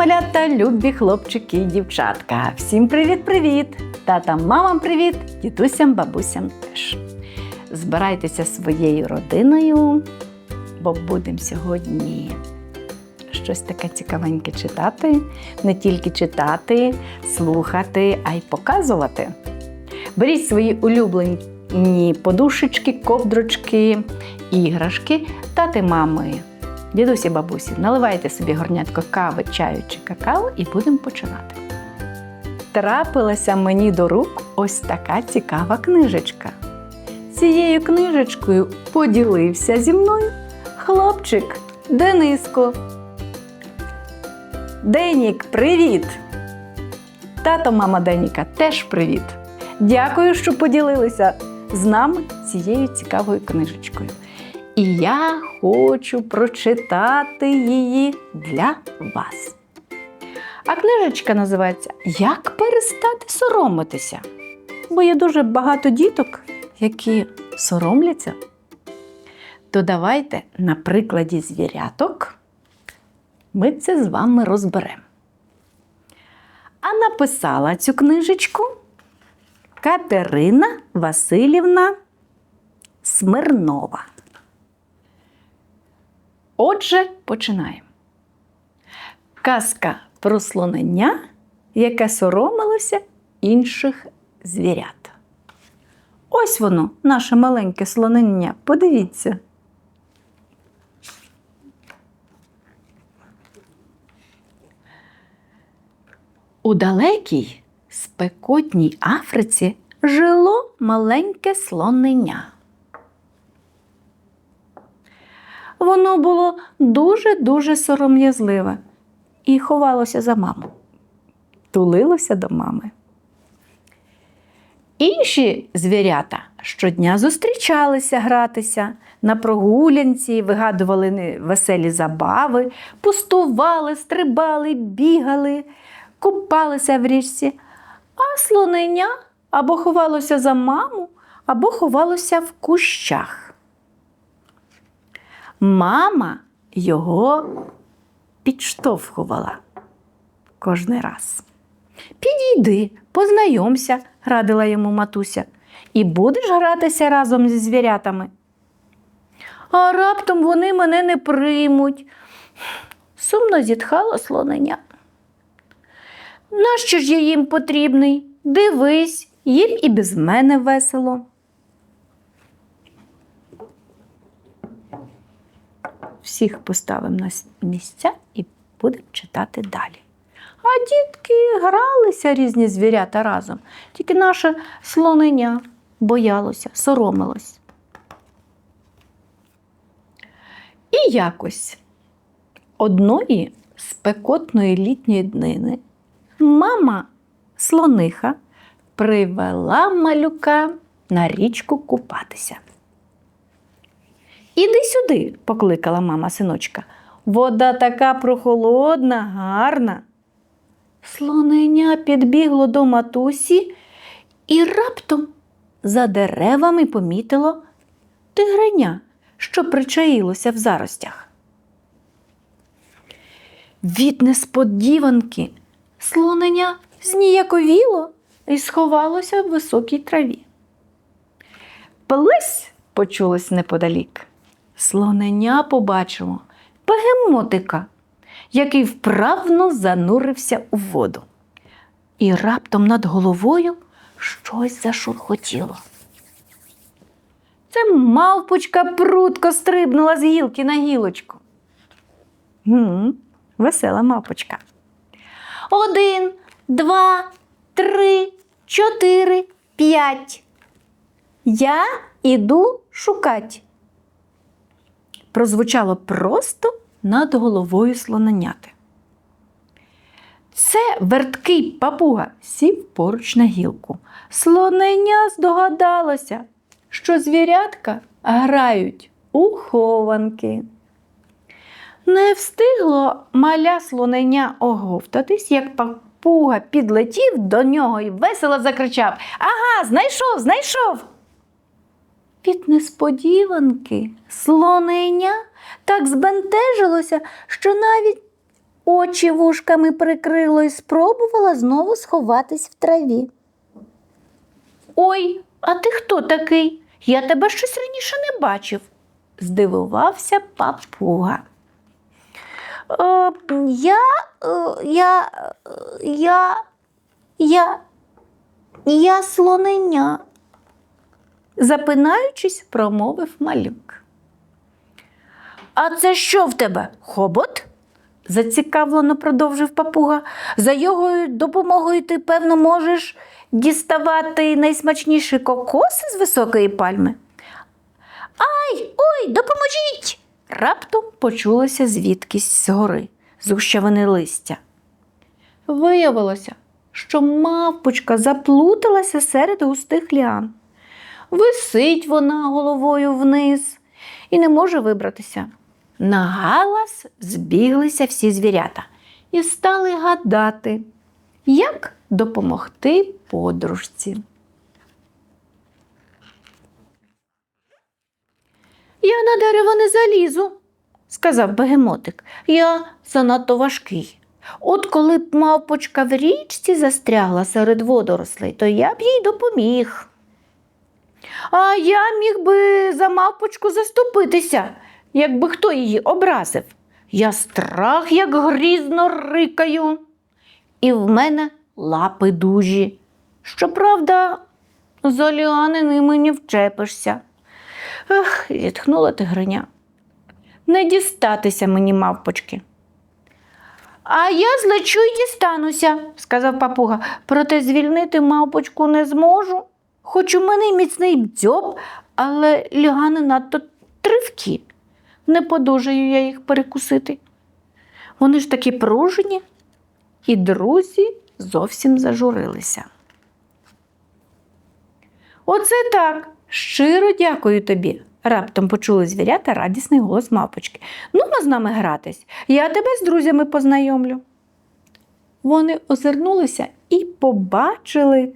Малята, любі хлопчики і дівчатка. Всім привіт-привіт! Татам, мамам привіт, дідусям, бабусям теж. Збирайтеся своєю родиною, бо будемо сьогодні щось таке цікавеньке читати. Не тільки читати, слухати, а й показувати. Беріть свої улюблені подушечки, ковдрочки, іграшки, тати, мами, дідусі, бабусі, наливайте собі горнятко кави, чаю чи какао і будемо починати. Трапилася мені до рук ось така цікава книжечка. Цією книжечкою поділився зі мною хлопчик Дениско. Денік, привіт! Тато, мама Деніка, теж привіт! Дякую, що поділилися з нами цією цікавою книжечкою. І я хочу прочитати її для вас. А книжечка називається Як перестати соромитися. Бо є дуже багато діток, які соромляться. То давайте на прикладі звіряток ми це з вами розберемо. А написала цю книжечку Катерина Васильівна Смирнова. Отже, починаємо. Казка про слонення, яке соромилося інших звірят. Ось воно, наше маленьке слонення. Подивіться. У далекій спекотній Африці жило маленьке слонення. Воно було дуже-дуже сором'язливе і ховалося за маму, тулилося до мами. Інші звірята щодня зустрічалися гратися на прогулянці, вигадували веселі забави, пустували, стрибали, бігали, купалися в річці, а слонення або ховалося за маму, або ховалося в кущах. Мама його підштовхувала кожний раз. Підійди, познайомся, радила йому матуся, і будеш гратися разом зі звірятами. А раптом вони мене не приймуть. Сумно зітхало слонення. Нащо ж я їм потрібний? Дивись, їм і без мене весело. Всіх поставимо на місця і будемо читати далі. А дітки гралися різні звірята разом, тільки наше слонення боялося, соромилось. І якось одної спекотної літньої днини мама слониха привела малюка на річку купатися. Іди сюди, покликала мама синочка. Вода така прохолодна, гарна. Слоненя підбігло до матусі і раптом за деревами помітило тигреня, що причаїлося в заростях. Від несподіванки слонення зніяковіло і сховалося в високій траві. Плесь почулось неподалік. Слонення побачило бегемотика, який вправно занурився у воду. І раптом над головою щось зашурхотіло. Це мавпочка прутко стрибнула з гілки на гілочку. Гм, весела мавпочка. Один, два, три, чотири, п'ять. Я іду шукать. Прозвучало просто над головою слоненяти. Це верткий папуга сів поруч на гілку. Слоненя здогадалося, що звірятка грають у хованки. Не встигло маля слоненя оговтатись, як папуга підлетів до нього і весело закричав Ага, знайшов, знайшов. Від несподіванки слоненя так збентежилося, що навіть очі вушками прикрило і спробувала знову сховатись в траві. Ой, а ти хто такий? Я тебе щось раніше не бачив, здивувався папуга. Е, я, е, я, е, я, я, я слонення. Запинаючись, промовив малюк. А це що в тебе? Хобот? зацікавлено продовжив папуга. За його допомогою ти, певно, можеш діставати найсмачніші кокоси з високої пальми. Ай, ой, допоможіть! Раптом почулося звідкись згори, з гущавини листя. Виявилося, що мавпочка заплуталася серед густих ліан. Висить вона головою вниз і не може вибратися. На галас збіглися всі звірята і стали гадати, як допомогти подружці. Я на дерево не залізу, сказав бегемотик. Я занадто важкий. От коли б мавпочка в річці застрягла серед водорослей, то я б їй допоміг. А я міг би за мавпочку заступитися, якби хто її образив. Я страх, як грізно рикаю, і в мене лапи дужі. Щоправда, за ліани ними не вчепишся. Ех, зітхнула тигриня. Не дістатися мені мавпочки. А я злечу й дістануся, сказав папуга, проте звільнити мавпочку не зможу. Хоч у мене й міцний дзьоб, але лягани надто тривкі. Не подужаю я їх перекусити. Вони ж такі пружні, і друзі зовсім зажурилися. Оце так. Щиро дякую тобі. Раптом почули звірята радісний голос мавпочки. Ну, ми з нами гратись, я тебе з друзями познайомлю. Вони озирнулися і побачили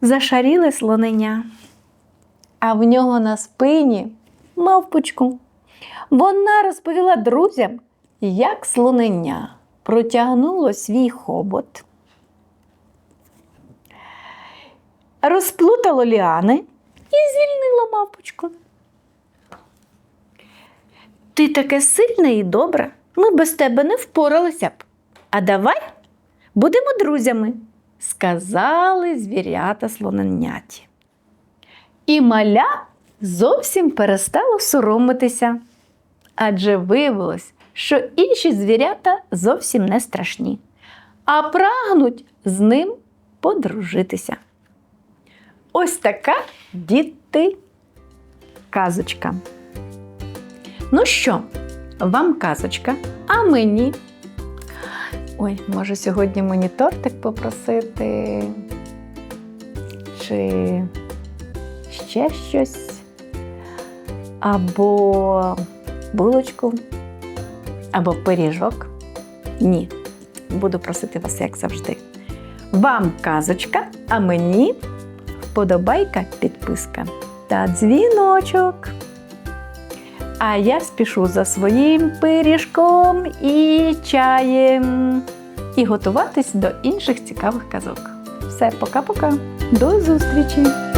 зашаріле слонення. А в нього на спині мавпочку. Вона розповіла друзям, як слонення протягнуло свій хобот, розплутало ліани і звільнило мавпочку. Ти таке сильне і добре, ми без тебе не впоралися б. А давай будемо друзями, сказали звірята слоненяті. І маля зовсім перестало соромитися, адже виявилось, що інші звірята зовсім не страшні, а прагнуть з ним подружитися. Ось така діти казочка. Ну що, вам казочка, а мені. Ой, може сьогодні мені тортик попросити? Чи ще щось? Або булочку, або пиріжок? Ні, буду просити вас, як завжди. Вам казочка, а мені вподобайка, підписка та дзвіночок. А я спішу за своїм пиріжком і чаєм і готуватись до інших цікавих казок. Все, пока-пока. До зустрічі!